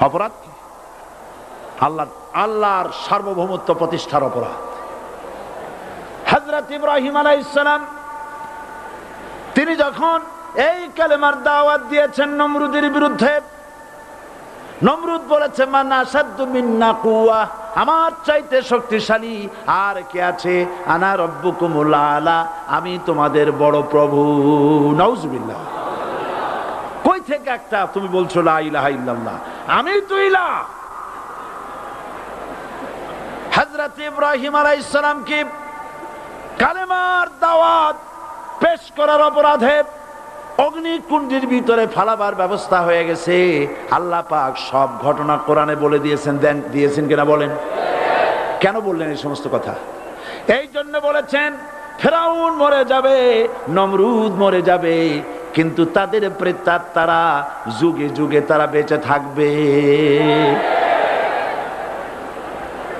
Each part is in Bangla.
অপরাধ? কি? আল্লাহ, আল্লাহর সার্বভৌমত্ব প্রতিষ্ঠার অপরাধ। হজরত ইব্রাহিম আলাইসালাম তিনি যখন এই কালেমার দাওয়াত দিয়েছেন নমরুদের বিরুদ্ধে, নমরুদ বলেছে আমার চাইতে শক্তিশালী আর কে আছে? আনা রব্বুকুমুল আলা, আমি তোমাদের বড় প্রভু। নাউজুবিল্লাহ। কই থেকে একটা? তুমি বলছো, লা ইল্লাল্লাহ আমি তো ইলা হযরত ইব্রাহিম আলাইহিস সালাম কি কালেমার দাওয়াত পেশ করার অপরাধে অগ্নিকুণ্ডের ভিতরে ফালাবার ব্যবস্থা হয়ে গেছে? আল্লাহ পাক সব ঘটনা কোরআনে বলে দিয়েছেন, দেন, দিয়েছেন কিনা বলেন? কেন বললেন এই সমস্ত কথা? এই জন্য বলেছেন, ফেরাউন মরে যাবে, নমরুদ মরে যাবে কিন্তু তাদের প্রেতাত্মারা যুগে যুগে তারা বেঁচে থাকবে।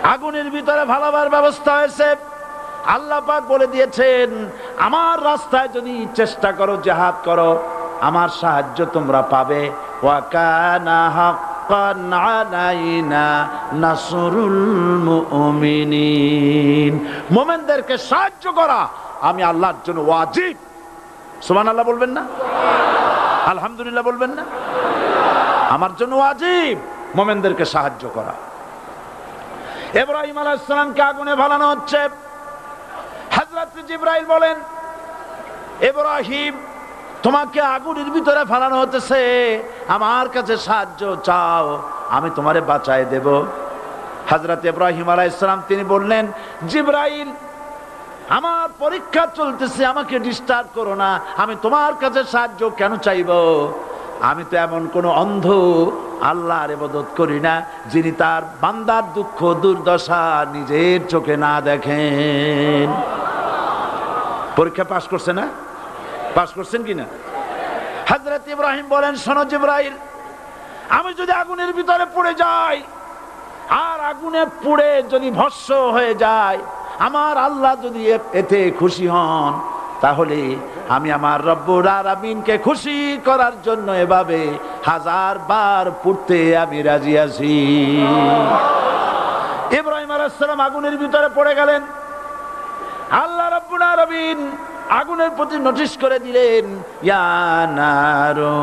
আগুনের ভিতরে ভালোবার ব্যবস্থা হয়েছে। আল্লাহ পাক বলে দিয়েছেন, আমার রাস্তায় যদি চেষ্টা করো, জেহাদ করো, আমার সাহায্য তোমরা পাবে। মুমিনিন। সাহায্য করা, আমি আল্লাহর জন্য ওয়াজিব। সুবহানাল্লাহ বলবেন না? আলহামদুলিল্লাহ বলবেন না? আমার জন্য ওয়াজিব মোমেনদেরকে সাহায্য করা। ইব্রাহিম আলাইসালামকে আগুনে ভালানো হচ্ছে। হাজরত জিব্রাইল বলেন, ইব্রাহিম, তোমাকে আগুনের ভিতরে ফালানো হতেছে। আমার কাছে সাহায্য চাও, আমি তোমারে বাঁচায় দেব। হাজরত ইব্রাহিম আলাহ আলাইসালাম তিনি বললেন, জিব্রাইল আমার পরীক্ষা চলতেছে, আমাকে ডিস্টার্ব করো না। আমি তোমার কাছে সাহায্য কেন চাইব? আমি তো এমন কোন অন্ধ আল্লাহর এবাদত করি না, যিনি তার বান্দার দুঃখ, দুর্দশা নিজের চোখে না দেখেন। পরীক্ষা পাশ করছে না? পাশ করছেন কিনা? হাজরত ইব্রাহিম বলেন, শোনো জিব্রাইল, আমি যদি আগুনের ভিতরে পড়ে যাই, আর আগুনে পুড়ে যদি ভস্য হয়ে যায় আমার আল্লাহ যদি এতে খুশি হন, তাহলে আমি আমার রব্বুর আরামিনকে খুশি করার জন্য এভাবে হাজার বার পুড়তে আমি রাজি আছি। ইব্রাহিম আলাইসালাম আগুনের ভিতরে পড়ে গেলেন। আল্লাহ রব্বুল আলামিন আগুনের প্রতি নোটিশ করে দিলেন, ইয়া নারু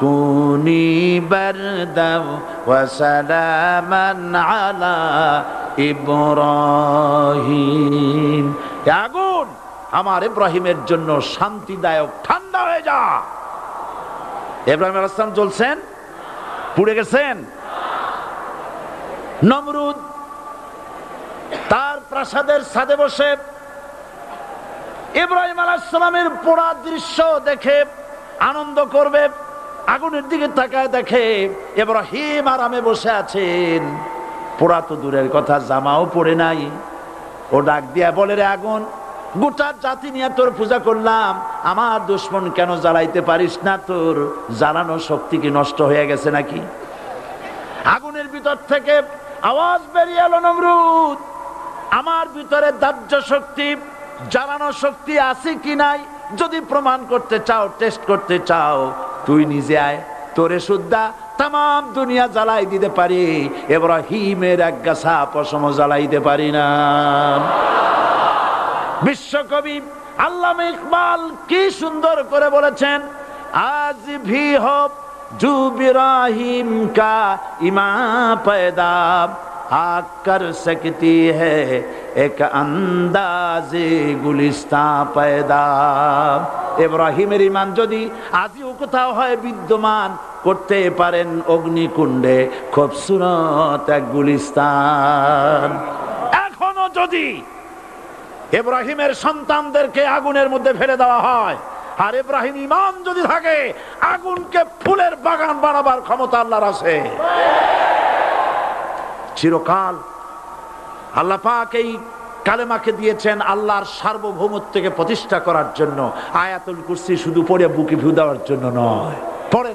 কুনি বারদাও ওয়া সালামান আলা ইব্রাহিম। আগুন আমার ইব্রাহিমের জন্য শান্তিদায়ক ঠান্ডা হয়ে যা। ইব্রাহিম সালাম চলছেন পুড়ে গেছেন? নমরুদ তার প্রাসাদের ছাদে বসে ইব্রাহিম আলাইসালামের পোড়া দৃশ্য দেখে আনন্দ করবে, আগুনের দিকে তাকায় দেখে এবার হিম আরামে বসে আছেন। পোড়া তো দূরের কথা, জামাও পড়ে নাই। ও ডাক দিয়া বলে রে আগুন, গোটা জাতি নিয়ে তোর পূজা করলাম, আমার দুশ্মন কেন জ্বালাইতে পারিস না তোর? জ্বালানো শক্তি কি নষ্ট হয়ে গেছে নাকি? আগুনের ভিতর থেকে আওয়াজ বেরিয়ে এলো নমরুদ। আমার ভিতরে দাহ্য শক্তি, জ্বালানো শক্তি আছে কি নাই? যদি প্রমাণ করতে চাও টেস্ট করতে চাও, তুই নিজে আয়। তোরে সুদ্ধা তাম দুনিয়া জ্বালাই দিতে পারি। এব্রাহিমের এক গাছা পশম জ্বালাইতে পারি না। বিশ্বকবি আল্লাহ ইকবাল কি সুন্দর করে বলেছেন, আজ ভি হব জুবিরাহিম কা ইমা পেদাব आग कर सकती है एक अंदाज गुलिस्ता पैदा এব্রাহিমের ইমান যদি আজও কোথাও হয় বিদ্যমান করতে পারেন অগ্নিকুণ্ডে খুবসুরত এক গুলিস্তান এখনো যদি ইব্রাহিমের সন্তানদেরকে আগুনের মধ্যে ফেলে দেওয়া হয় আর ইব্রাহিম ইমান যদি থাকে আগুনকে ফুলের বাগান বানাবার ক্ষমতা আল্লাহর আছে চিরকাল আল্লাহ পাক এই কালেমাকে দিয়েছেন আল্লাহর সার্বভৌমত্বকে প্রতিষ্ঠা করার জন্য। আয়াতুল কুরসি শুধু পড়ে বুকে ভিউ দেওয়ার জন্য নয়।